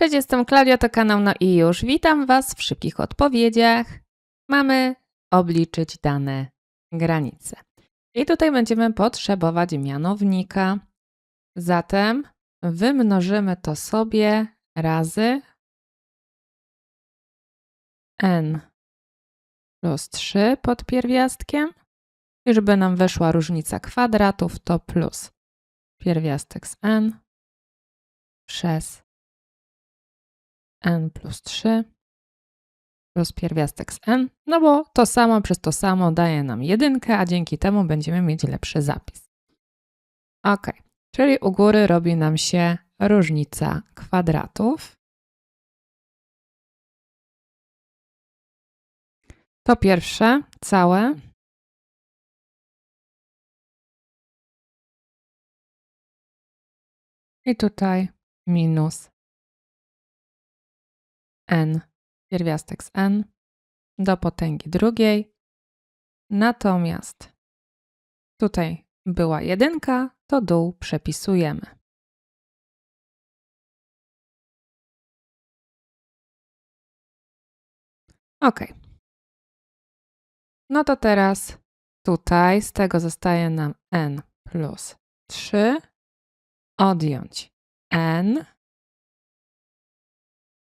Cześć, jestem Klaudia, to kanał No i już. Witam Was w szybkich odpowiedziach. Mamy obliczyć dane granice. I tutaj będziemy potrzebować mianownika. Zatem wymnożymy to sobie razy n plus 3 pod pierwiastkiem. I żeby nam wyszła różnica kwadratów, to plus pierwiastek z n przez n plus 3 plus pierwiastek z n, no bo to samo przez to samo daje nam jedynkę, a dzięki temu będziemy mieć lepszy zapis. Ok, czyli u góry robi nam się różnica kwadratów. To pierwsze, całe. I tutaj minus n, pierwiastek z n do potęgi drugiej. Natomiast tutaj była jedynka, to dół przepisujemy. Ok. No to teraz tutaj z tego zostaje nam n plus 3, odjąć n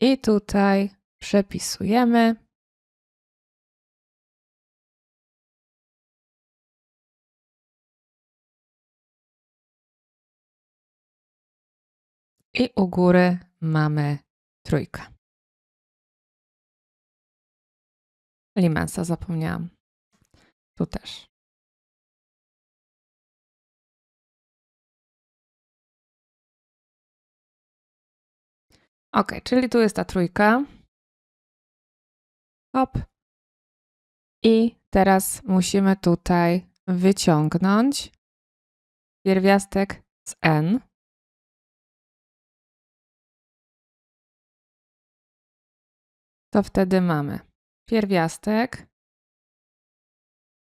i tutaj przepisujemy. I u góry mamy trójkę. Limensa zapomniałam. Tu też. Ok, czyli tu jest ta trójka. Hop. I teraz musimy tutaj wyciągnąć pierwiastek z n. To wtedy mamy pierwiastek.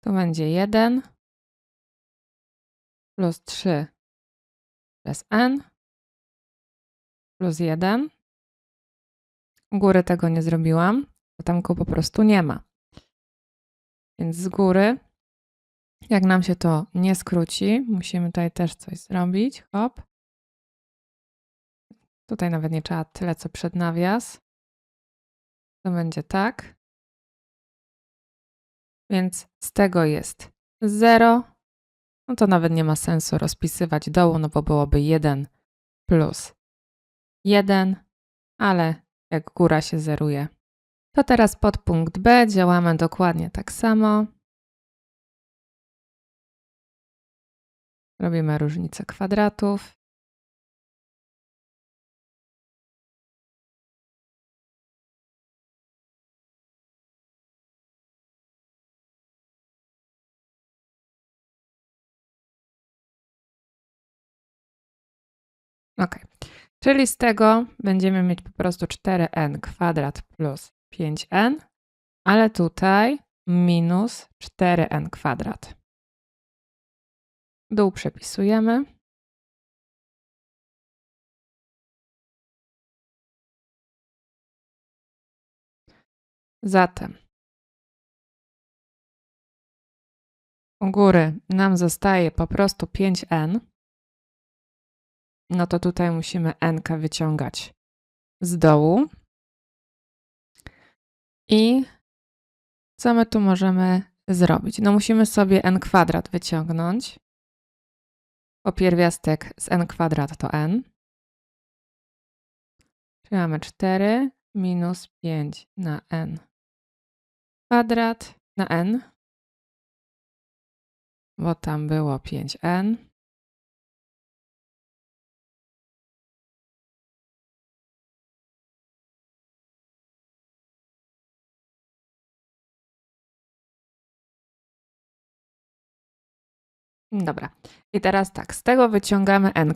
To będzie 1 plus 3 przez n plus 1 u góry tego nie zrobiłam, bo tam go po prostu nie ma. Więc z góry, jak nam się to nie skróci, musimy tutaj też coś zrobić. Hop. Tutaj nawet nie trzeba tyle, co przed nawias. To będzie tak. Więc z tego jest 0. No to nawet nie ma sensu rozpisywać dołu, no bo byłoby 1 plus 1, ale jak góra się zeruje. To teraz pod punkt B działamy dokładnie tak samo. Robimy różnicę kwadratów. Ok. Czyli z tego będziemy mieć po prostu 4n kwadrat plus 5n, ale tutaj minus 4n kwadrat. Dół przepisujemy. Zatem u góry nam zostaje po prostu 5n no to tutaj musimy n wyciągać z dołu. I co my tu możemy zrobić? No musimy sobie n kwadrat wyciągnąć. Bo pierwiastek z n kwadrat to n. Czyli mamy 4 minus 5 na n kwadrat na n, bo tam było 5n. Dobra. I teraz tak, z tego wyciągamy n.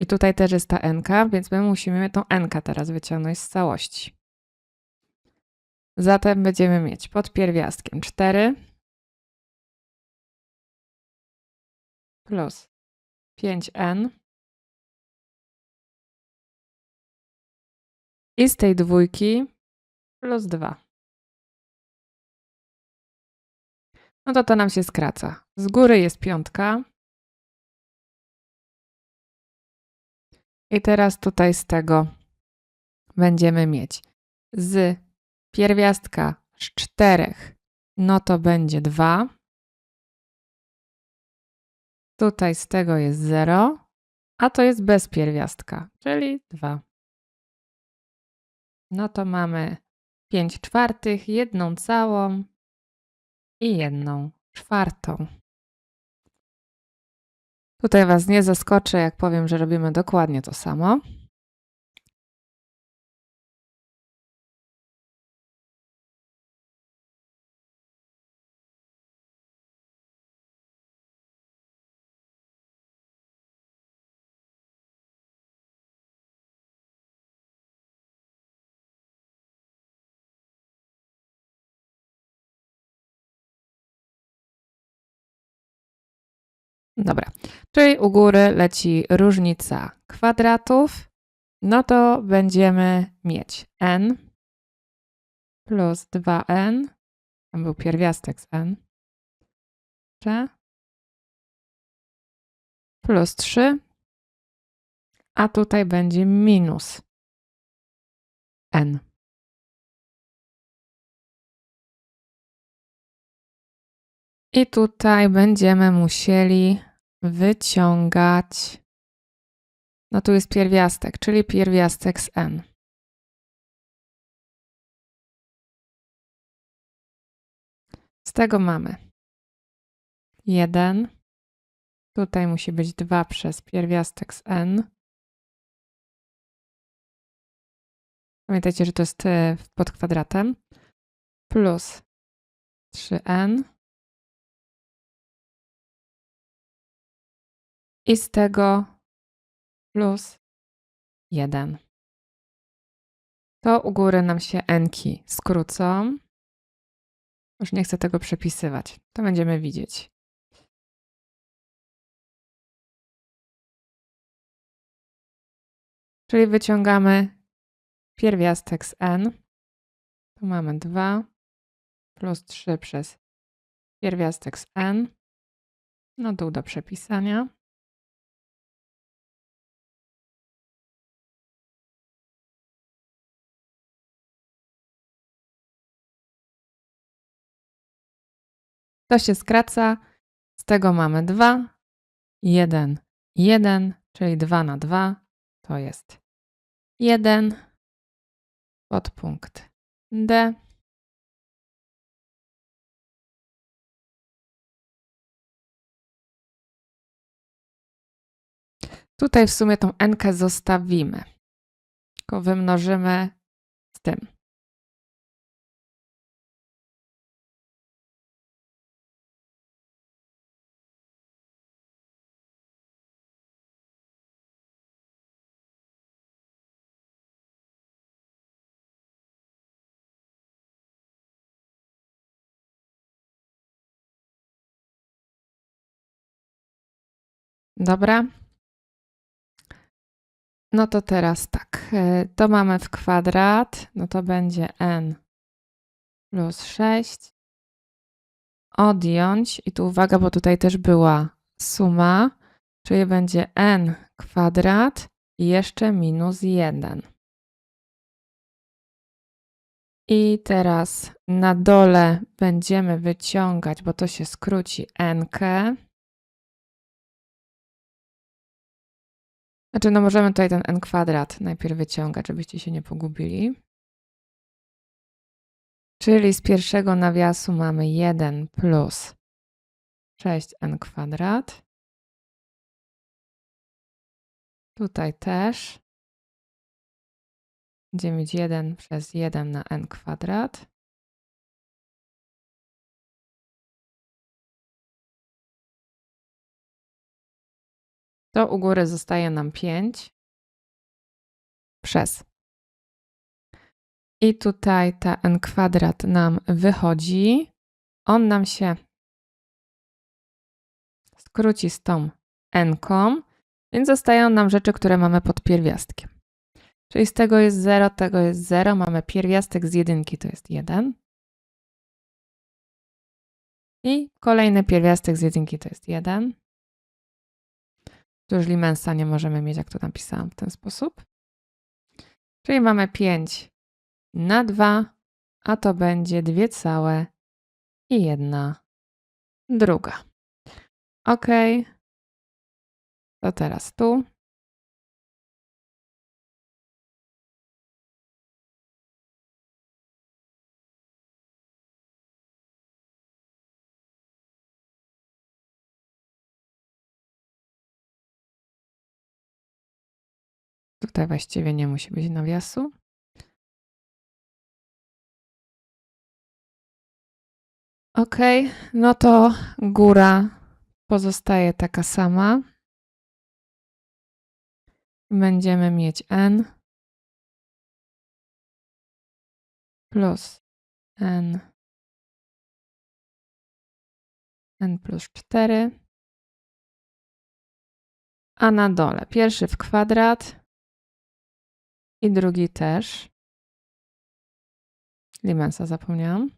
I tutaj też jest ta n, więc my musimy tą n teraz wyciągnąć z całości. Zatem będziemy mieć pod pierwiastkiem 4 plus 5n I z tej dwójki plus 2. No to to nam się skraca. Z góry jest piątka. I teraz tutaj z tego będziemy mieć z pierwiastka z czterech, no to będzie 2. Tutaj z tego jest 0, a to jest bez pierwiastka, czyli 2. No to mamy 5 czwartych, jedną całą i jedną czwartą. Tutaj Was nie zaskoczę, jak powiem, że robimy dokładnie to samo. Dobra, czyli u góry leci różnica kwadratów, no to będziemy mieć n plus 2n, tam był pierwiastek z n, plus 3, a tutaj będzie minus n. I tutaj będziemy musieli wyciągać. No tu jest pierwiastek, czyli pierwiastek z n. Z tego mamy 1. Tutaj musi być 2 przez pierwiastek z n. Pamiętajcie, że to jest pod kwadratem. Plus 3n. I z tego plus 1. To u góry nam się enki skrócą. Już nie chcę tego przepisywać. To będziemy widzieć. Czyli wyciągamy pierwiastek z n. Tu mamy 2 plus 3 przez pierwiastek z n. No dół do przepisania. To się skraca. Z tego mamy 2, 1, 1, czyli 2 na 2 to jest 1. Podpunkt D. Tutaj w sumie tą n zostawimy, tylko wymnożymy z tym. Dobra. No to teraz tak. E, to mamy w kwadrat, no to będzie n plus 6. Odjąć, i tu uwaga, bo tutaj też była suma, czyli będzie n kwadrat i jeszcze minus 1. I teraz na dole będziemy wyciągać, bo to się skróci n. Znaczy, no możemy tutaj ten n kwadrat najpierw wyciągać, żebyście się nie pogubili. Czyli z pierwszego nawiasu mamy 1 plus 6n kwadrat. Tutaj też. Będziemy mieć 1 przez 1 na n kwadrat. To u góry zostaje nam 5 przez. I tutaj ta n kwadrat nam wychodzi. On nam się skróci z tą n, więc zostają nam rzeczy, które mamy pod pierwiastkiem. Czyli z tego jest 0, tego jest 0. Mamy pierwiastek z jedynki, to jest 1. I kolejny pierwiastek z jedynki to jest 1. Tu już limensa nie możemy mieć, jak to napisałam w ten sposób. Czyli mamy 5 na 2, a to będzie 2 całe i 1 druga. Ok. To teraz tu. Tutaj właściwie nie musi być nawiasu. Ok, no to góra pozostaje taka sama. Będziemy mieć n plus n n plus 4 a na dole pierwszy w kwadrat i drugi też. Limensa zapomniałam.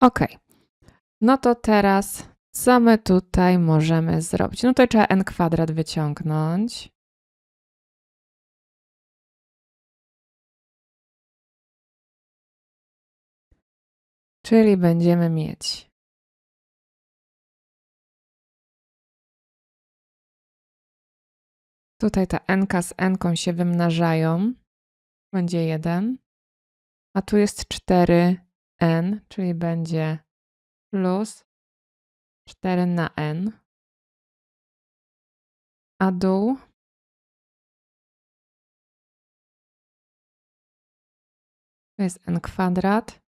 Ok. No to teraz co my tutaj możemy zrobić? No to trzeba n kwadrat wyciągnąć. Czyli będziemy mieć Tutaj ta n z n się wymnażają. Będzie 1. A tu jest 4n, czyli będzie plus 4 na n. A dół to jest n kwadrat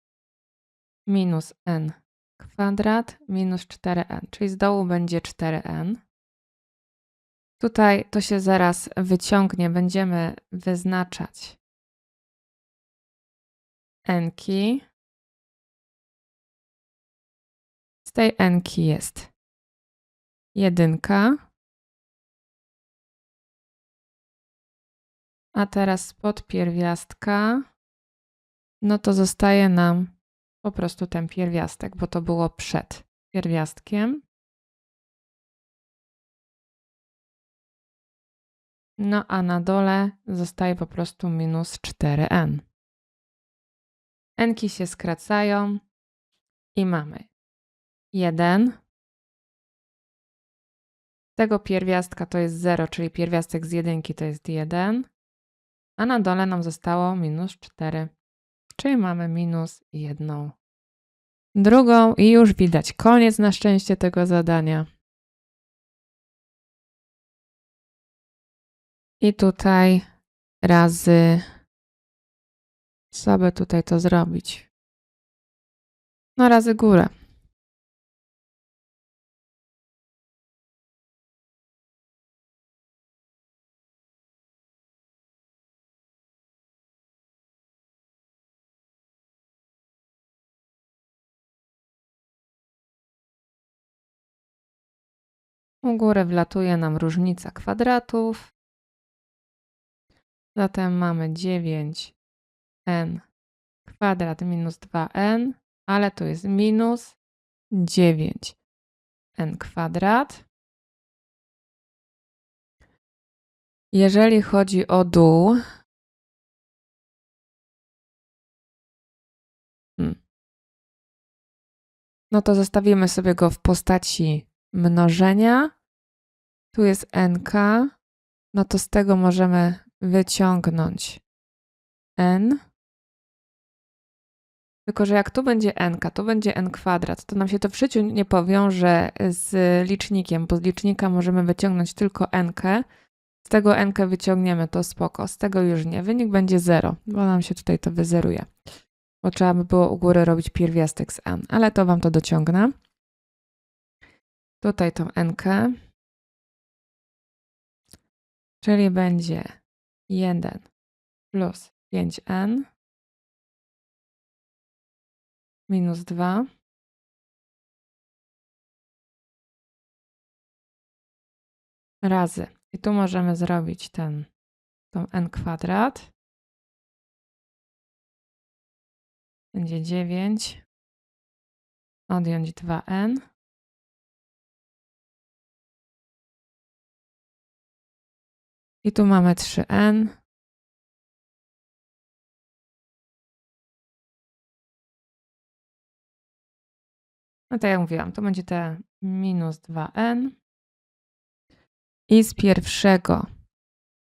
minus n kwadrat minus 4n, czyli z dołu będzie 4n. Tutaj to się zaraz wyciągnie. Będziemy wyznaczać enki. Z tej enki jest jedynka. A teraz spod pierwiastka, no to zostaje nam po prostu ten pierwiastek, bo to było przed pierwiastkiem. No a na dole zostaje po prostu minus 4n. Nki się skracają i mamy 1. Tego pierwiastka to jest 0, czyli pierwiastek z jedynki to jest 1. A na dole nam zostało minus 4, czyli mamy minus 1 drugą i już widać koniec na szczęście tego zadania. I tutaj razy, co by tutaj to zrobić? No razy górę. U góry wlatuje nam różnica kwadratów. Zatem mamy 9n kwadrat minus 2n, ale tu jest minus 9n kwadrat. Jeżeli chodzi o dół, hmm, no to zostawimy sobie go w postaci mnożenia. Tu jest nk, no to z tego możemy wyciągnąć n. Tylko, że jak tu będzie n, tu będzie n kwadrat, to nam się to w życiu nie powiąże z licznikiem, bo z licznika możemy wyciągnąć tylko n. Z tego n wyciągniemy, to spoko. Z tego już nie. Wynik będzie 0, bo nam się tutaj to wyzeruje. Bo trzeba by było u góry robić pierwiastek z n, ale to wam to dociągnę. Tutaj tą n, czyli będzie 1 plus 5n minus 2 razy. I tu możemy zrobić ten, tą n kwadrat. Będzie 9. Odjąć 2n. I tu mamy 3n. No tak jak mówiłam, to będzie te minus 2n. I z pierwszego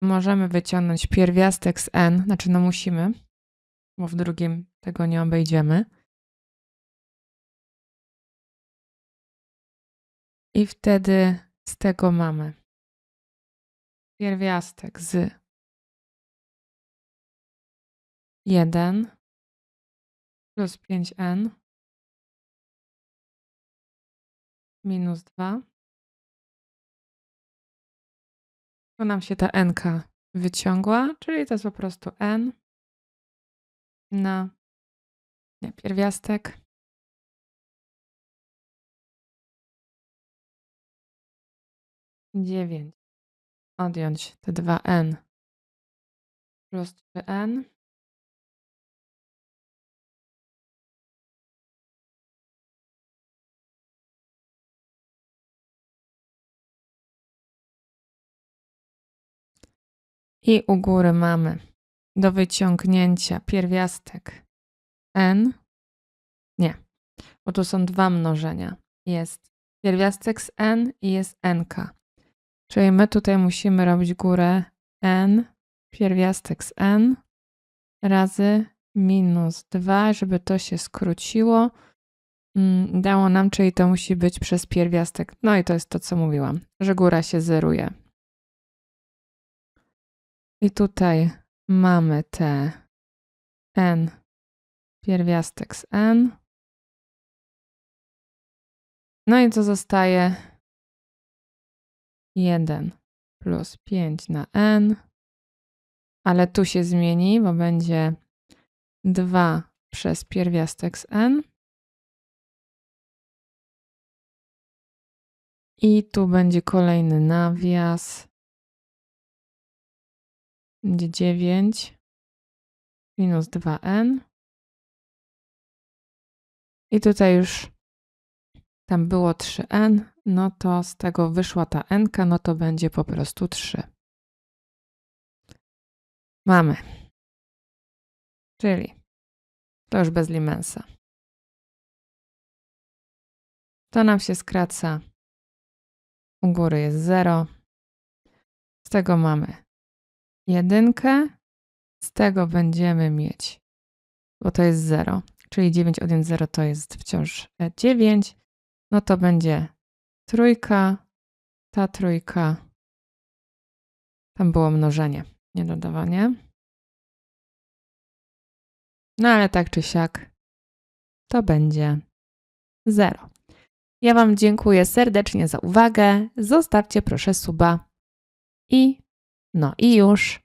możemy wyciągnąć pierwiastek z n, znaczy no musimy, bo w drugim tego nie obejdziemy. I wtedy z tego mamy pierwiastek z 1 plus 5n minus 2. Tu nam się ta n wyciągła, czyli to jest po prostu n na pierwiastek dziewięć odjąć te dwa n plus 3n I u góry mamy do wyciągnięcia pierwiastek n. Nie, bo tu są dwa mnożenia. Jest pierwiastek z n i jest nk. Czyli my tutaj musimy robić górę n, pierwiastek z n razy minus 2, żeby to się skróciło. Mm, dało nam, czyli to musi być przez pierwiastek. No i to jest to, co mówiłam, że góra się zeruje. I tutaj mamy te n pierwiastek z n. No i co zostaje? 1 plus 5 na n, ale tu się zmieni, bo będzie 2 przez pierwiastek z n. I tu będzie kolejny nawias. Będzie 9 minus 2n. I tutaj już tam było 3n, no to z tego wyszła ta n, no to będzie po prostu 3. Mamy. Czyli to już bez limensa. To nam się skraca. U góry jest 0. Z tego mamy jedynkę, z tego będziemy mieć, bo to jest 0, czyli 9 odjąć 0 to jest wciąż 9, no to będzie trójka, ta trójka, tam było mnożenie, nie dodawanie. No ale tak czy siak, to będzie 0. Ja Wam dziękuję serdecznie za uwagę. Zostawcie proszę suba i no i już.